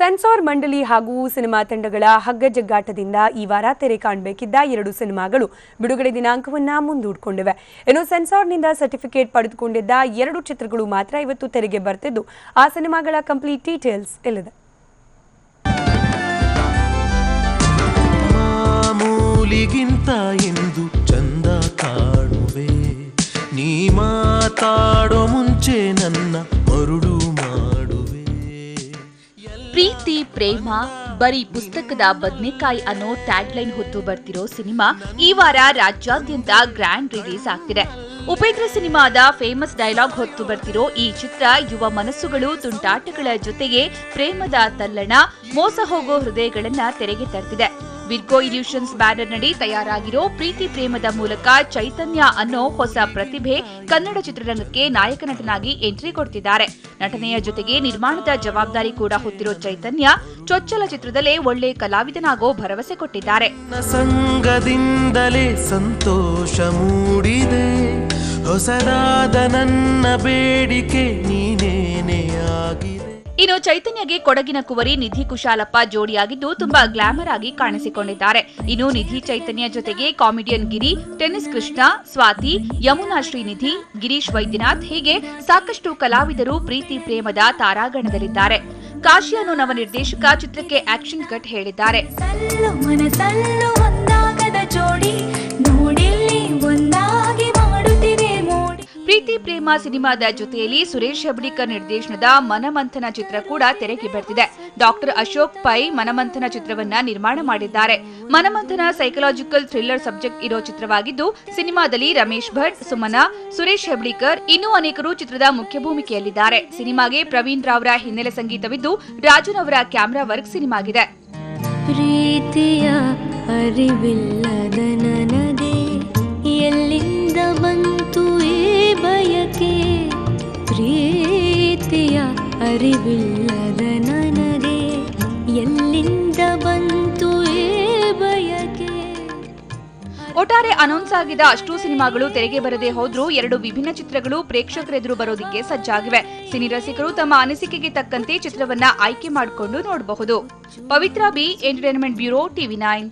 Sensor ಮಂಡಳಿ ಹಾಗೂ cinema ತಂಡಗಳ ಹಗ್ಗಜಗ್ಗಾಟದಿಂದ ಈ ವಾರ ತೆರೆ ಕಾಣಬೇಕಿದ್ದ ಎರಡು ಸಿನಿಮಾಗಳು ಬಿಡುಗಡೆ ದಿನಾಂಕವನ್ನ ಮುಂದೂಡಿಕೊಂಡಿವೆ. ಇನ್ನು ಸೆನ್ಸಾರ್ನಿಂದ ಸರ್ಟಿಫಿಕೇಟ್ ಪಡೆದುಕೊಂಡಿದ್ದ ಎರಡು ಚಿತ್ರಗಳು ಮಾತ್ರ ಇವತ್ತು ತೆರೆಗೆ ಬರ್ತಿದ್ದು. ಆ ಸಿನಿಮಾಗಳ ಕಂಪ್ಲೀಟ್ ಡೀಟೇಲ್ಸ್ ಇಲ್ಲಿದೆ. ಮಾತಾಡೋ ಪ್ರೀತಿ, ಪ್ರೇಮ, ಬರೀ ಪುಸ್ತಕದ ಬದ್ನೆಕಾಯಿ ಅನ್ನೋ ಟ್ಯಾಗ್ ಲೈನ್ ಹೊತ್ತು ಬರ್ತಿರೋ ಸಿನಿಮಾ ಈ ವಾರ ರಾಜ್ಯಾದ್ಯಂತ ಗ್ರ್ಯಾಂಡ್ ರಿಲೀಸ್ ಆಗ್ತಿದೆ. ಉಪೇಂದ್ರ ಸಿನಿಮಾದ ಫೇಮಸ್ ಡೈಲಾಗ್ ಹೊತ್ತು ಬರ್ತಿರೋ ಈ ಚಿತ್ರ ಯುವ ಮನಸ್ಸುಗಳು ತುಂಟಾಟಗಳ ಜೊತೆಗೆ ಪ್ರೇಮದ ತಲ್ಲಣ, ಮೋಸ ಹೋಗೋ ಹೃದಯಗಳನ್ನ ತೆರೆಗೆ ತರ್ತಿದೆ. ವಿರ್ಗೋ ಇಲ್ಯೂಷನ್ಸ್ ಬ್ಯಾನರ್ನಡಿ ತಯಾರಾಗಿರೋ ಪ್ರೀತಿ ಪ್ರೇಮದ ಮೂಲಕ ಚೈತನ್ಯ ಅನ್ನೋ ಹೊಸ ಪ್ರತಿಭೆ ಕನ್ನಡ ಚಿತ್ರರಂಗಕ್ಕೆ ನಾಯಕ ನಟನಾಗಿ ಎಂಟ್ರಿ ಕೊಡ್ತಿದ್ದಾರೆ. ನಟನೆಯ ಜೊತೆಗೆ ನಿರ್ಮಾಣದ ಜವಾಬ್ದಾರಿ ಕೂಡ ಹೊತ್ತಿರೋ ಚೈತನ್ಯ ಚೊಚ್ಚಲ ಚಿತ್ರದಲ್ಲೇ ಒಳ್ಳೆ ಕಲಾವಿದನಾಗೋ ಭರವಸೆ ಕೊಟ್ಟಿದ್ದಾರೆ. ಸಂಘದಿಂದಲೇ ಸಂತೋಷ ಮೂಡಿದೆ. ಹೊಸದಾದ ನನ್ನ ಬೇಡಿಕೆ ನೀನೇನೇ ಆಗಿದೆ ಇನ್ನು ಚೈತನ್ಯಗೆ ಕೊಡಗಿನ ಕುವರಿ ನಿಧಿ ಕುಶಾಲಪ್ಪ ಜೋಡಿಯಾಗಿದ್ದು ತುಂಬಾ ಗ್ಲಾಮರ್ ಆಗಿ ಕಾಣಿಸಿಕೊಂಡಿದ್ದಾರೆ. ಇನ್ನು ನಿಧಿ ಚೈತನ್ಯ ಜೊತೆಗೆ ಕಾಮಿಡಿಯನ್ ಗಿರಿ ಟೆನಿಸ್ ಕೃಷ್ಣ, ಸ್ವಾತಿ, ಯಮುನಾ ಶ್ರೀನಿಧಿ, ಗಿರೀಶ್ ವೈದ್ಯನಾಥ್ ಹೀಗೆ ಸಾಕಷ್ಟು ಕಲಾವಿದರು ಪ್ರೀತಿ ಪ್ರೇಮದ ತಾರಾಗಣದಲ್ಲಿದ್ದಾರೆ. ಕಾಶಿ ನವ ನಿರ್ದೇಶಕ ಚಿತ್ರಕ್ಕೆ ಆಕ್ಷನ್ ಕಟ್ ಹೇಳಿದ್ದಾರೆ. ಪ್ರೇಮ ಸಿನಿಮಾದ ಜೊತೆಯಲ್ಲಿ ಸುರೇಶ್ ಹೆಬ್ಳಿಕರ್ ನಿರ್ದೇಶನದ ಮನಮಂಥನ ಚಿತ್ರ ಕೂಡ ತೆರೆಗೆ ಬರ್ತಿದೆ. ಡಾಕ್ಟರ್ ಅಶೋಕ್ ಪೈ ಮನಮಂಥನ ಚಿತ್ರವನ್ನ ನಿರ್ಮಾಣ ಮಾಡಿದ್ದಾರೆ. ಮನಮಂಥನ ಸೈಕಲಾಜಿಕಲ್ ಥ್ರಿಲ್ಲರ್ ಸಬ್ಜೆಕ್ಟ್ ಇರೋ ಚಿತ್ರವಾಗಿದ್ದು, ಸಿನಿಮಾದಲ್ಲಿ ರಮೇಶ್ ಭಟ್, ಸುಮನಾ, ಸುರೇಶ್ ಹೆಬ್ಳಿಕರ್ ಇನ್ನೂ ಅನೇಕರು ಚಿತ್ರದ ಮುಖ್ಯ ಭೂಮಿಕೆಯಲ್ಲಿದ್ದಾರೆ. ಸಿನಿಮಾಗೆ ಪ್ರವೀಣ್ ರಾವ್ರ ಹಿನ್ನೆಲೆ ಸಂಗೀತವಿದ್ದು, ರಾಜನ್ ಅವರ ಕ್ಯಾಮರಾ ವರ್ಕ್ ಸಿನಿಮಾಗಿದೆ. ಪ್ರೀತಿಯ ಅರಿವಿಲ್ಲದ ಅರಿವಿಲ್ಲದ ನನಗೆ ಎಲ್ಲಿಂದ ಬಂತು ಒಟ್ಟಾರೆ ಅನೌನ್ಸ್ ಆಗಿದ ಅಷ್ಟು ಸಿನಿಮಾಗಳು ತೆರೆಗೆ ಬರದೆ ಹೋದ್ರೂ ಎರಡು ವಿಭಿನ್ನ ಚಿತ್ರಗಳು ಪ್ರೇಕ್ಷಕರೆದುರು ಬರೋದಿಕ್ಕೆ ಸಜ್ಜಾಗಿವೆ. ಸಿನಿ ರಸಿಕರು ತಮ್ಮ ಅನಿಸಿಕೆಗೆ ತಕ್ಕಂತೆ ಚಿತ್ರವನ್ನ ಆಯ್ಕೆ ಮಾಡಿಕೊಂಡು ನೋಡಬಹುದು. Pavithra B entertainment bureau TV nine.